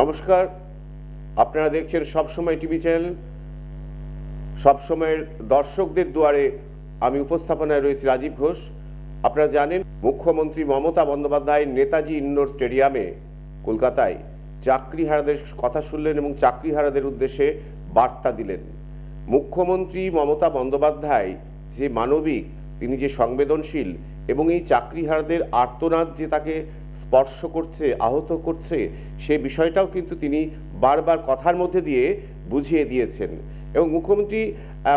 নমস্কার, আপনারা দেখছেন সবসময় টিভি চ্যানেল। সবসময়ের দর্শকদের দুয়ারে আমি উপস্থাপনায় রয়েছি রাজীব ঘোষ। আপনারা জানেন, মুখ্যমন্ত্রী মমতা বন্দ্যোপাধ্যায় নেতাজি ইন্ডোর স্টেডিয়ামে কলকাতায় চাকরিহারাদের কথা শুনলেন এবং চাকরিহারাদের উদ্দেশ্যে বার্তা দিলেন। মুখ্যমন্ত্রী মমতা বন্দ্যোপাধ্যায় যে মানবিক, তিনি যে সংবেদনশীল এবং এই চাকরিহারাদের আর্তনাদ যে তাকে স্পর্শ করছে আহত করছে সে বিষয়টাও কিন্তু তিনি বারবার কথার মধ্যে দিয়ে বুঝিয়ে দিয়েছেন। এবং মুখ্যমন্ত্রী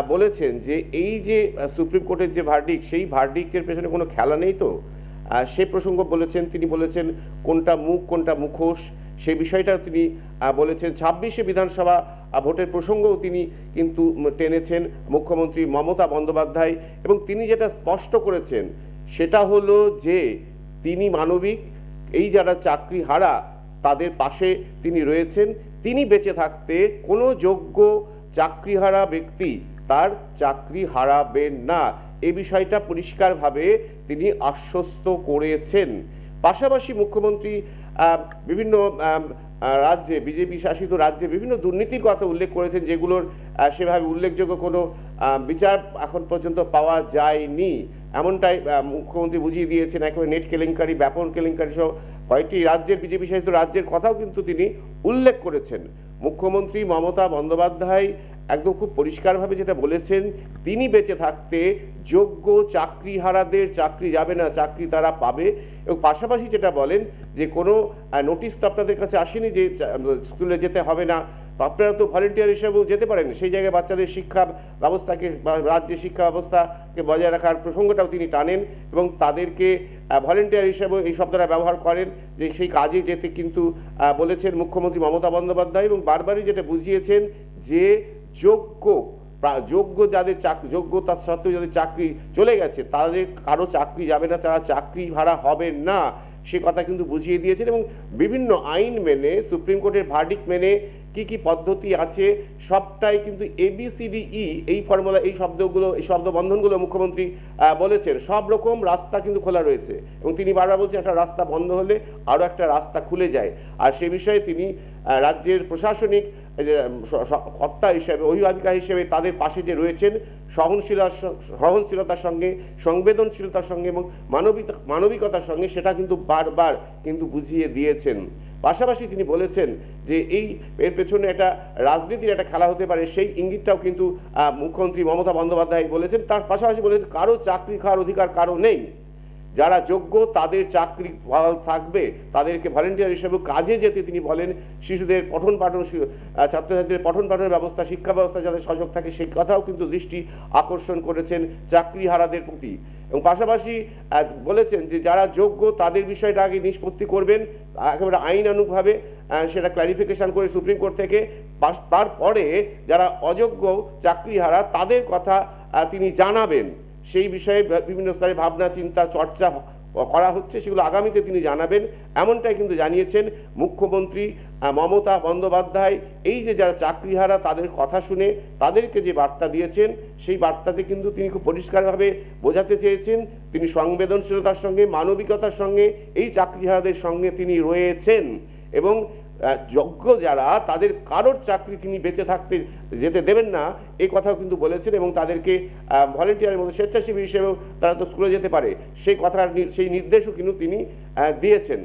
বলেছেন যে এই যে সুপ্রিম কোর্টের যে ভার্ডিক সেই ভার্ডিকের পেছনে কোনো খেলা নেই তো? আহ, সে প্রসঙ্গ বলেছেন তিনি বলেছেন কোনটা মুখ কোনটা মুখোশ সেই বিষয়টাও তিনি বলেছেন। ছাব্বিশে বিধানসভা ভোটের প্রসঙ্গও তিনি কিন্তু টেনেছেন মুখ্যমন্ত্রী মমতা বন্দ্যোপাধ্যায়। এবং তিনি যেটা স্পষ্ট করেছেন সেটা হলো যে তিনি মানবিক এই যারা চাকরি হারা, তাদের পাশে তিনি রয়েছেন। তিনি বেঁচে থাকতে কোনো যোগ্য চাকরিহারা ব্যক্তি তার চাকরি হারাবেন না। এ বিষয়টা পরিষ্কারভাবে তিনি আশ্বস্ত করেছেন। পাশাপাশি মুখ্যমন্ত্রী বিভিন্ন রাজ্যে, বিজেপি শাসিত রাজ্যে বিভিন্ন দুর্নীতির কথা উল্লেখ করেছেন, যেগুলোর সেভাবে উল্লেখযোগ্য কোনো বিচার এখন পর্যন্ত পাওয়া যায়নি। এমনটাই মুখ্যমন্ত্রী বুঝিয়ে দিয়েছেন, একেবারে নেট কেলেঙ্কারি, ব্যাপন কেলেঙ্কারি সহ কয়েকটি রাজ্যের, বিজেপি শাসিত রাজ্যের কথাও কিন্তু তিনি উল্লেখ করেছেন। মুখ্যমন্ত্রী মমতা বন্দ্যোপাধ্যায় একদম খুব পরিষ্কারভাবে যেটা বলেছেন, তিনি বেঁচে থাকতে যোগ্য চাকরিহারাদের চাকরি যাবে না, চাকরি তারা পাবে। এবং পাশাপাশি যেটা বলেন যে কোনো নোটিশ তো আপনাদের কাছে আসেনি যে স্কুলে যেতে হবে না। তো আপনারা তো ভলেন্টিয়ার হিসেবেও যেতে পারেন। সেই জায়গায় বাচ্চাদের শিক্ষা ব্যবস্থাকে বা রাজ্যের শিক্ষা ব্যবস্থাকে বজায় রাখার প্রসঙ্গটাও তিনি টানেন এবং তাদেরকে ভলেন্টিয়ার হিসেবেও এই শব্দটা ব্যবহার করেন যে সেই কাজে যেতে কিন্তু বলেছেন মুখ্যমন্ত্রী মমতা বন্দ্যোপাধ্যায় এবং বারবারই যেটা বুঝিয়েছেন যে যোগ্য যোগ্য যাদের চাকরি যোগ্যতা সত্ত্বেও যাদের চাকরি চলে গেছে, তাদের কারও চাকরি যাবে না, তারা চাকরি ভাড়া হবে না, সে কথা কিন্তু বুঝিয়ে দিয়েছেন এবং বিভিন্ন আইন মেনে, সুপ্রিম কোর্টের ভার্ডিক মেনে কি কি পদ্ধতি আছে, সবটাই কিন্তু এবিসিডিই এই ফর্মুলা এই শব্দগুলো, এই শব্দ বন্ধনগুলো মুখ্যমন্ত্রী বলেছেন। সব রকম রাস্তা কিন্তু খোলা রয়েছে। এবং তিনি বারবার বলছেন, একটা রাস্তা বন্ধ হলে আরও একটা রাস্তা খুলে যায়। আর সে বিষয়ে তিনি রাজ্যের প্রশাসনিক কর্তা হিসেবে, অভিভাবিকা হিসেবে তাদের পাশে যে রয়েছেন সহনশীলার সহনশীলতার সঙ্গে, সংবেদনশীলতার সঙ্গে এবং মানবিক, মানবিকতার সঙ্গে সেটা কিন্তু বারবার কিন্তু বুঝিয়ে দিয়েছেন। পাশাপাশি তিনি বলেছেন যে এই এর পেছনে একটা রাজনীতির একটা খেলা হতে পারে, সেই ইঙ্গিতটাও কিন্তু মুখ্যমন্ত্রী মমতা বন্দ্যোপাধ্যায় বলেছেন। তার পাশাপাশি বলেছেন, কারও চাকরি খাওয়ার অধিকার কারও নেই। যারা যোগ্য তাদের চাকরি থাকবে, তাদেরকে ভলেন্টিয়ার হিসেবে কাজে যেতে তিনি বলেন। শিশুদের পঠন পাঠন ছাত্রছাত্রীদের পঠন পাঠনের ব্যবস্থা, শিক্ষা ব্যবস্থা যাতে সজাগ থাকে, সেই কথাও কিন্তু দৃষ্টি আকর্ষণ করেছেন চাকরিহারাদের প্রতি। এবং পাশাপাশি বলেছেন যে যারা যোগ্য তাদের বিষয়টা আগে নিষ্পত্তি করবেন একেবারে আইনানুকভাবে সেটা ক্লারিফিকেশান করে সুপ্রিম কোর্ট থেকে পাশ- তারপরে যারা অযোগ্য চাকরিহারা, তাদের কথা তিনি জানাবেন। সেই বিষয়ে বিভিন্ন স্তরে ভাবনা, চিন্তা, চর্চা করা হচ্ছে, সেগুলো আগামীতে তিনি জানাবেন। এমনটাই কিন্তু জানিয়েছেন মুখ্যমন্ত্রী মমতা বন্দ্যোপাধ্যায়। এই যে যারা চাকরিহারা, তাদের কথা শুনে তাদেরকে যে বার্তা দিয়েছেন, সেই বার্তাতে কিন্তু তিনি খুব পরিষ্কারভাবে বোঝাতে চেয়েছেন। তিনি সংবেদনশীলতার সঙ্গে, মানবিকতার সঙ্গে, এই চাকরিহারাদের সঙ্গে তিনি রয়েছেন। এবং যোগ্য যারা, তাদের কারোর চাকরি তিনি বেঁচে থাকতে যেতে দেবেন না, এই কথাও কিন্তু বলেছেন এবং তাদেরকে ভলেন্টিয়ারের মধ্যে স্বেচ্ছাসেবী হিসেবেও তারা তো স্কুলে যেতে পারে। সেই কথার সেই নির্দেশও কিন্তু তিনি দিয়েছেন।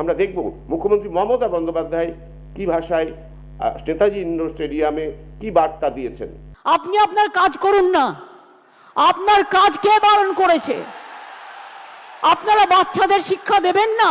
আমরা দেখব মুখ্যমন্ত্রী মমতা বন্দ্যোপাধ্যায় কি ভাষায় নেতাজি ইন্ডোর স্টেডিয়ামে কি বার্তা দিয়েছেন। আপনি আপনার কাজ করুন না। আপনার কাজ কে বারণ করেছে। আপনারা বাচ্চাদের শিক্ষা দেবেন না।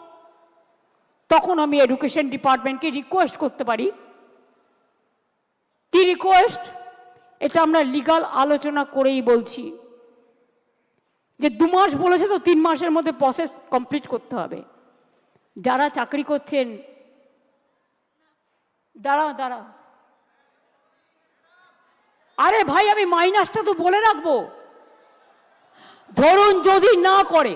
তখন আমি এডুকেশন ডিপার্টমেন্টকে রিকোয়েস্ট করতে পারি। কি রিকোয়েস্ট এটা আমরা লিগাল আলোচনা করেই বলছি। যে দু মাস বলেছে তো তিন মাসের মধ্যে প্রসেস কমপ্লিট করতে হবে। যারা চাকরি করছেন দাঁড়া দাঁড়া আরে ভাই, আমি মাইনাসটা তো বলে রাখব। ধরুন যদি না করে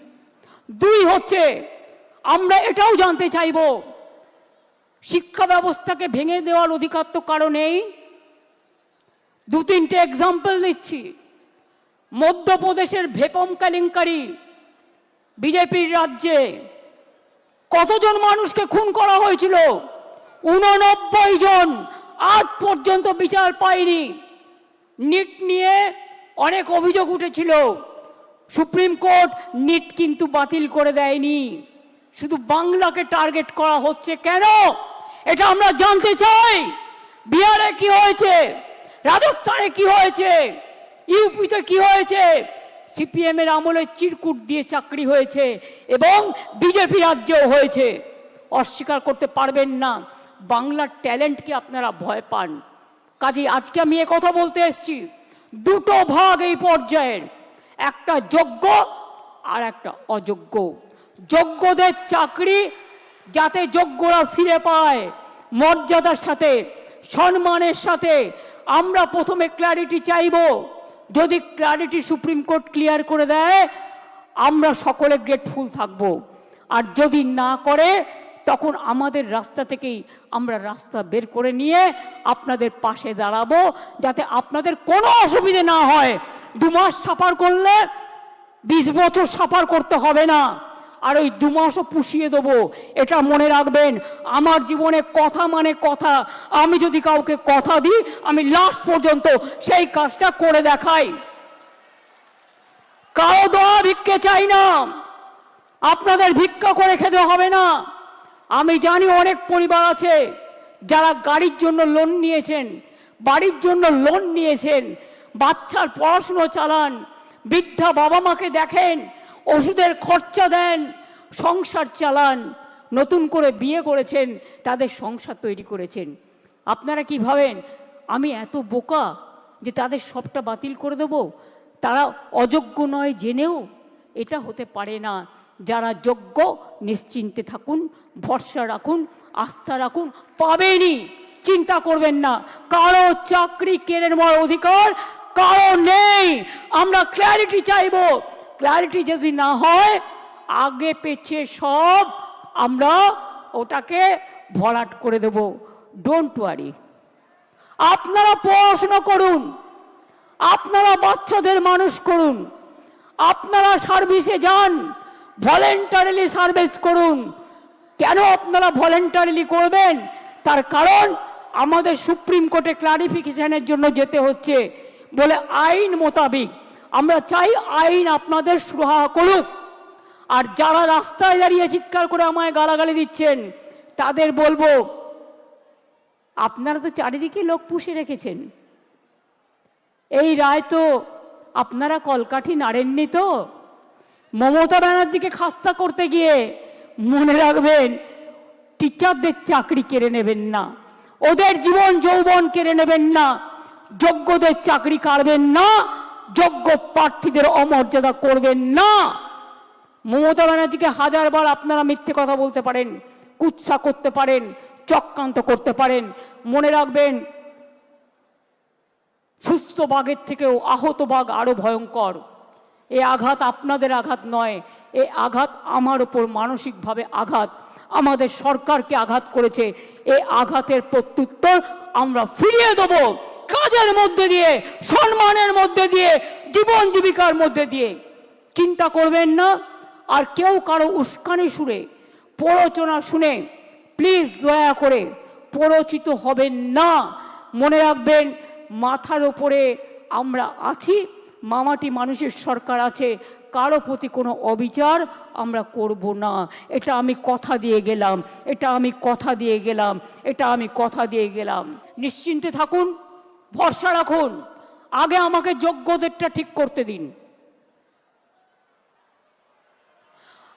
দুই হচ্ছে, আমরা এটাও জানতে চাইব, শিক্ষা ব্যবস্থাকে ভেঙে দেওয়ার অধিকার তো কারও নেই দু তিনটে এক্সাম্পল দিচ্ছি। মধ্যপ্রদেশের ভেপম কেলেঙ্কারি বিজেপির রাজ্যে। কতজন মানুষকে খুন করা হয়েছিল? উননব্বই জন। আজ পর্যন্ত বিচার পায়নি নিট নিয়ে অনেক অভিযোগ উঠেছিল। সুপ্রিম কোর্ট নিট কিন্তু বাতিল করে দেয়নি। শুধু বাংলাকে টার্গেট করা হচ্ছে কেন? এটা আমরা জানতে চাই। বিহারে কি হয়েছে? রাজস্থানে কি হয়েছে? ইউপিতে কি হয়েছে? সিপিএম এর আমলে চিরকুট দিয়ে চাকরি হয়েছে এবং বিজেপি রাজ্যেও হয়েছে। অস্বীকার করতে পারবেন না। বাংলার ট্যালেন্টকে আপনারা ভয় পান। কাজে আজকে আমি কথা বলতে এসেছি। দুটো ভাগ এই পর্যায়ের। একটা যোগ্য আর একটা অযোগ্য। যোগ্যদের চাকরি যাতে যোগ্যরা ফিরে পায়, মর্যাদার সাথে, সম্মানের সাথে। আমরা প্রথমে ক্ল্যারিটি চাইব। যদি ক্ল্যারিটি সুপ্রিম কোর্ট ক্লিয়ার করে দেয়, আমরা সকলে গ্রেটফুল থাকব। আর যদি না করে তখন আমাদের রাস্তা থেকেই আমরা রাস্তা বের করে নিয়ে আপনাদের পাশে দাঁড়াবো, যাতে আপনাদের কোনো অসুবিধে না হয়। দু মাস সাফার করলে বিশ বছর সাফার করতে হবে না। আর ওই দু মাসও পুষিয়ে দেবো, এটা মনে রাখবেন। আমার জীবনে কথা মানে কথা। আমি যদি কাউকে কথা দিই, আমি লাস্ট পর্যন্ত সেই কাজটা করে দেখাই। কারও দোয়া ভিক্ষে চাই না। আপনাদের ভিক্ষা করে খেতে হবে না। আমি জানি অনেক পরিবার আছে যারা গাড়ির জন্য লোন নিয়েছেন, বাড়ির জন্য লোন নিয়েছেন, বাচ্চার পড়াশুনো চালান, বৃদ্ধা বাবা মাকে দেখেন, ওষুধের খরচা দেন, সংসার চালান, নতুন করে বিয়ে করেছেন, তাদের সংসার তৈরি করেছেন। আপনারা কি ভাবেন, আমি এত বোকা যে তাদের সবটা বাতিল করে দেব? তারা অযোগ্য নয় জেনেও? এটা হতে পারে না। যারা যোগ্য, নিশ্চিন্তে থাকুন ভরসা রাখুন, আস্থা রাখুন পাবেনই চিন্তা করবেন না। কারও চাকরি কেড়ে নেওয়ার অধিকার কারও নেই। আমরা ক্ল্যারিটি চাইব। ক্ল্যারিটি যদি না হয়, আগে পেছে সব আমরা ওটাকে ভরাট করে দেব। ডোন্ট ওয়ারি আপনারা পড়াশোনা করুন। আপনারা বাচ্চাদের মানুষ করুন। আপনারা সার্ভিসে যান। ভলেন্টারিলি সার্ভিস করুন। কেন আপনারা ভলেন্টারিলি করবেন? তার কারণ আমাদের সুপ্রিম কোর্টে ক্লারিফিকেশনের জন্য যেতে হচ্ছে। বলে আইন মোতাবিক আমরা চাই আইন আপনাদের সুরাহা করুক। আর যারা রাস্তায় দাঁড়িয়ে চিৎকার করে আমায় গালাগালি দিচ্ছেন, তাদের বলব, আপনারা তো চারিদিকে লোক পুষে রেখেছেন। এই রায় তো আপনারা কলকাঠি নাড়েননি তো? মমতা ব্যানার্জিকে খাস্তা করতে গিয়ে মনে রাখবেন টিচারদের চাকরি কেড়ে নেবেন না। ওদের জীবন, যৌবন কেড়ে নেবেন না। যোগ্যদের চাকরি কাড়বেন না। যোগ্য প্রার্থীদের অমর্যাদা করবেন না। মমতা ব্যানার্জিকে হাজারবার আপনারা মিথ্যে কথা বলতে পারেন, কুৎসা করতে পারেন, চক্রান্ত করতে পারেন। মনে রাখবেন, সুস্থ বাঘের থেকেও আহত বাঘ আরও ভয়ঙ্কর। এ আঘাত আপনাদের আঘাত নয় এ আঘাত আমার ওপর মানসিকভাবে আঘাত, আমাদের সরকারকে আঘাত করেছে। এই আঘাতের প্রত্যুত্তর আমরা ফিরিয়ে দেব কাজের মধ্যে দিয়ে, সম্মানের মধ্যে দিয়ে, জীবন জীবিকার মধ্যে দিয়ে। চিন্তা করবেন না, আর কেউ কারও উস্কানি সুরে প্ররোচনা শুনে প্লিজ দয়া করে প্ররোচিত হবেন না। মনে রাখবেন, মাথার ওপরে আমরা আছি, মামাটি মানুষের সরকার আছে কারও প্রতি কোনো অবিচার আমরা করব না। এটা আমি কথা দিয়ে গেলাম, এটা আমি কথা দিয়ে গেলাম, এটা আমি কথা দিয়ে গেলাম। নিশ্চিন্তে থাকুন, ভরসা রাখুন, আগে আমাকে যোগ্যদেরটা ঠিক করতে দিন।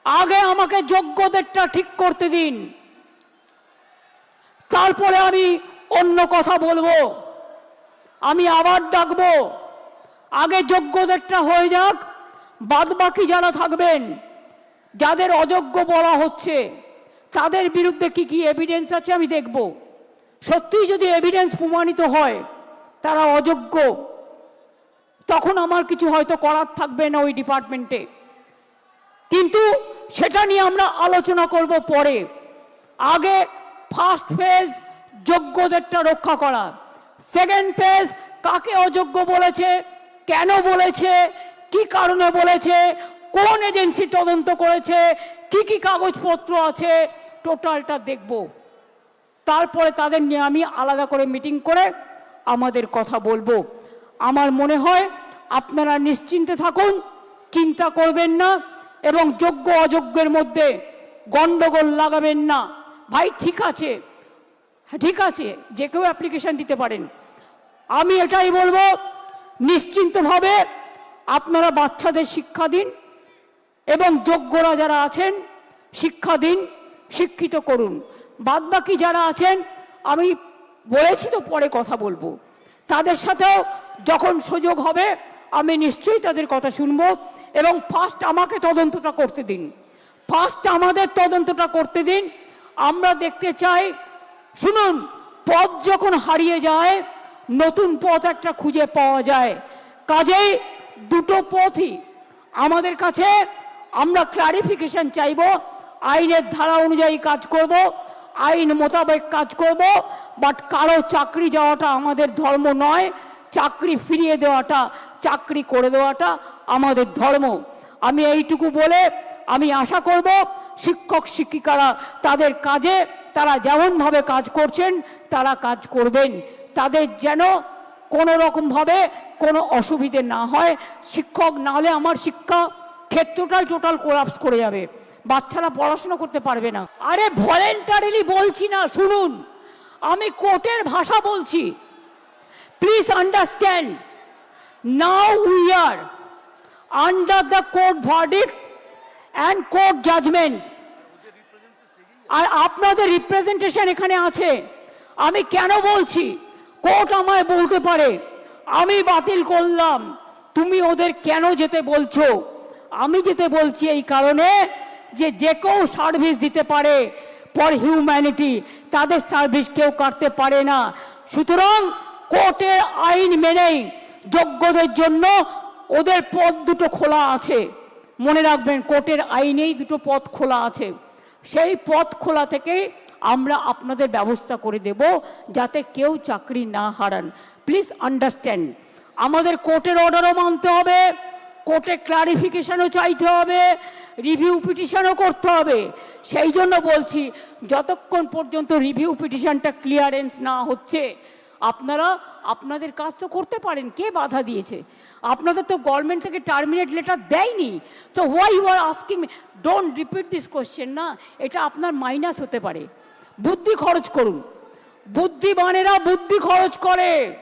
আগে আমাকে যোগ্যদেরটা ঠিক করতে দিন। তারপরে আমি অন্য কথা বলব। আমি আবার ডাকবো। আগে যোগ্যদেরটা হয়ে যাক বাদ বাকি যারা থাকবেন, যাদের অযোগ্য বলা হচ্ছে, তাদের বিরুদ্ধে কি কি এভিডেন্স আছে আমি দেখব। সত্যিই যদি এভিডেন্স প্রমাণিত হয়, তারা অযোগ্য, তখন আমার কিছু হয়তো করার থাকবে না ওই ডিপার্টমেন্টে কিন্তু সেটা নিয়ে আমরা আলোচনা করব পরে। আগে ফার্স্ট ফেজ যোগ্যদেরটা রক্ষা করা। সেকেন্ড ফেজ কাকে অযোগ্য বলেছে, কেন বলেছে কি কারণে বলেছে? কোন এজেন্সি তদন্ত করেছে? কি কি কাগজপত্র আছে? টোটালটা দেখব। তারপরে তাদের নিয়ে আমি আলাদা করে মিটিং করে আমাদের কথা বলব। আমার মনে হয় আপনারা নিশ্চিন্তে থাকুন, চিন্তা করবেন না এবং যোগ্য অযোগ্যের মধ্যে গন্ডগোল লাগাবেন না। ভাই, ঠিক আছে। হ্যাঁ ঠিক আছে। যে কেউ অ্যাপ্লিকেশন দিতে পারেন। আমি এটাই বলব, নিশ্চিন্তভাবে আপনারা বাচ্চাদের শিক্ষা দিন এবং যোগ্যরা যারা আছেন, শিক্ষা দিন, শিক্ষিত করুন। বাদবাকি যারা আছেন, আমি বলেছি তো পরে কথা বলব। তাদের সাথেও যখন সুযোগ হবে, আমি নিশ্চয়ই তাদের কথা শুনব এবং ফার্স্ট আমাকে তদন্তটা করতে দিন। ফার্স্ট আমাদের তদন্তটা করতে দিন। আমরা দেখতে চাই, শুনুন পথ যখন হারিয়ে যায়, নতুন পথ একটা খুঁজে পাওয়া যায়। কাজেই দুটো পথই আমাদের কাছে। আমরা ক্লারিফিকেশন চাইব, আইনের ধারা অনুযায়ী কাজ করব, আইন মোতাবেক কাজ করব বাট কারও চাকরি যাওয়াটা আমাদের ধর্ম নয়। চাকরি ফিরিয়ে দেওয়াটা, চাকরি করে দেওয়াটা আমাদের ধর্ম। আমি এইটুকু বলে আমি আশা করব, শিক্ষক শিক্ষিকারা তাদের কাজে, তারা যেমনভাবে কাজ করছেন, তারা কাজ করবেন। তাদের যেন কোনো রকমভাবে কোনো অসুবিধে না হয়। শিক্ষক না হলে আমার শিক্ষা ক্ষেত্রটাই টোটাল কোলাপস করে যাবে। বাচ্চারা পড়াশোনা করতে পারবে না। আরে ভলেন্টারিলি বলছি না, শুনুন। আমি কোর্টের ভাষা বলছি। Please understand now we are under the court verdict and court judgement আর আপনাদের রিপ্রেজেন্টেশন এখানে আছে। আমি কেন বলছি? কোর্ট আমায় বলতে পারে, আমি বাতিল করলাম। তুমি ওদের কেন যেতে বলছো? আমি যেতে বলছি এই কারণে যে যে কেউ সার্ভিস দিতে পারে ফর হিউম্যানিটি তাদের সার্ভিস কেউ কাটতে পারে না। সুতরাং কোর্টের আইন মেনেই যোগ্যদের জন্য ওদের পথ দুটো খোলা আছে। মনে রাখবেন, কোর্টের আইনেই দুটো পথ খোলা আছে। সেই পথ খোলা থেকেই আমরা আপনাদের ব্যবস্থা করে দেব যাতে কেউ চাকরি না হারান। প্লিজ আন্ডারস্ট্যান্ড আমাদের কোর্টের অর্ডারও মানতে হবে, কোর্টে ক্লারিফিকেশনও চাইতে হবে রিভিউ পিটিশনও করতে হবে। সেই জন্য বলছি, যতক্ষণ পর্যন্ত রিভিউ পিটিশনটা ক্লিয়ারেন্স না হচ্ছে, আপনারা, আপনাদের কাজ তো করতে পারেন, কে বাধা দিয়েছে? আপনাদের তো গভর্নমেন্ট থেকে টার্মিনেট লেটার দেয়নি। তো why you are asking don't repeat this question না, এটা আপনার মাইনাস হতে পারে। বুদ্ধি খরচ করুন। বুদ্ধিমানেরা বুদ্ধি খরচ করে।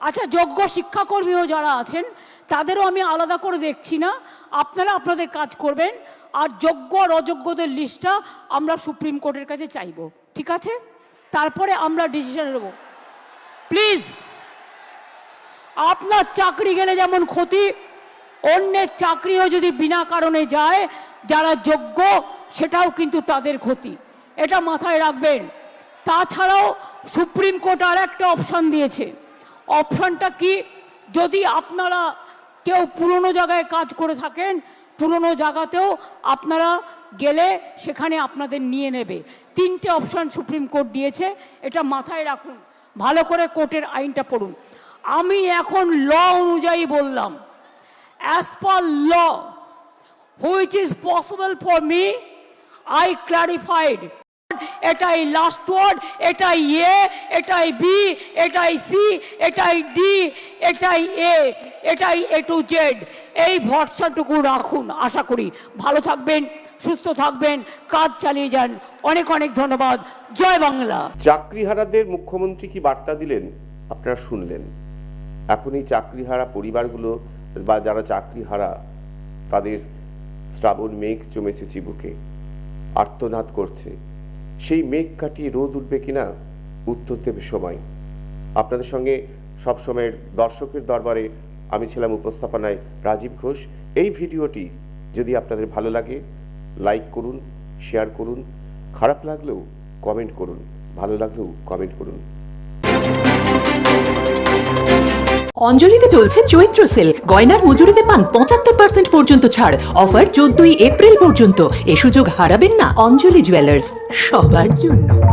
আচ্ছা যোগ্য শিক্ষাকর্মীও যারা আছেন, তাদেরও আমি আলাদা করে দেখছি না। আপনারা আপনাদের কাজ করবেন। আর যোগ্য আর অযোগ্যদের লিস্টটা আমরা সুপ্রিম কোর্টের কাছে চাইব। ঠিক আছে? তারপরে আমরা ডিসিশন নেব। প্লিজ আপনার চাকরি গেলে যেমন ক্ষতি, অন্যের চাকরিও যদি বিনা কারণে যায়, যারা যোগ্য, সেটাও কিন্তু তাদের ক্ষতি। এটা মাথায় রাখবেন। তাছাড়াও সুপ্রিম কোর্ট আর একটা অপশান দিয়েছে। অপশানটা কি? যদি আপনারা কেউ পুরনো জায়গায় কাজ করে থাকেন, পুরনো জায়গাতেও আপনারা গেলে সেখানে আপনাদের নিয়ে নেবে। তিনটে অপশান সুপ্রিম কোর্ট দিয়েছে, এটা মাথায় রাখুন। ভালো করে কোর্টের আইনটা পড়ুন। আমি এখন ল অনুযায়ী বললাম। As per law which is possible for me I clarified এটাই লাস্ট ওয়ার্ড এটাই এ এটাই বি এটাই সি এটাই ডি এটাই এ এটাই এ টু জেড এই ভরসাটুকু রাখুন, আশা করি। ভালো থাকবেন, সুস্থ থাকবেন, কাজ চালিয়ে যান। অনেক অনেক ধন্যবাদ। জয় বাংলা। চাকরিহারাদের মুখ্যমন্ত্রী কি বার্তা দিলেন? আপনারা শুনলেন। এখন এই চাকরিহারা পরিবারগুলো বা যারা চাকরিহারা, তাদের শ্রাবণ মেঘ জমেছে চিবুকে। আর্তনাদ করছে। সেই মেঘ কাটিয়ে রোদ উঠবে কিনা? উত্তর দেবে সময় আপনাদের সঙ্গে সব সময়ের দর্শকের দরবারে আমি ছিলাম উপস্থাপনায় রাজীব ঘোষ। এই ভিডিওটি যদি আপনাদের ভালো লাগে, লাইক করুন, শেয়ার করুন, খারাপ লাগলেও কমেন্ট করুন, ভালো লাগলেও কমেন্ট করুন। অঞ্জলিতে চলছে চৈত্র সেল। গয়নার মজুরিতে পান পঁচাত্তর পার্সেন্ট পর্যন্ত ছাড়। অফার চোদ্দই এপ্রিল পর্যন্ত। এ সুযোগ হারাবেন না অঞ্জলি জুয়েলার্স সবার জন্য।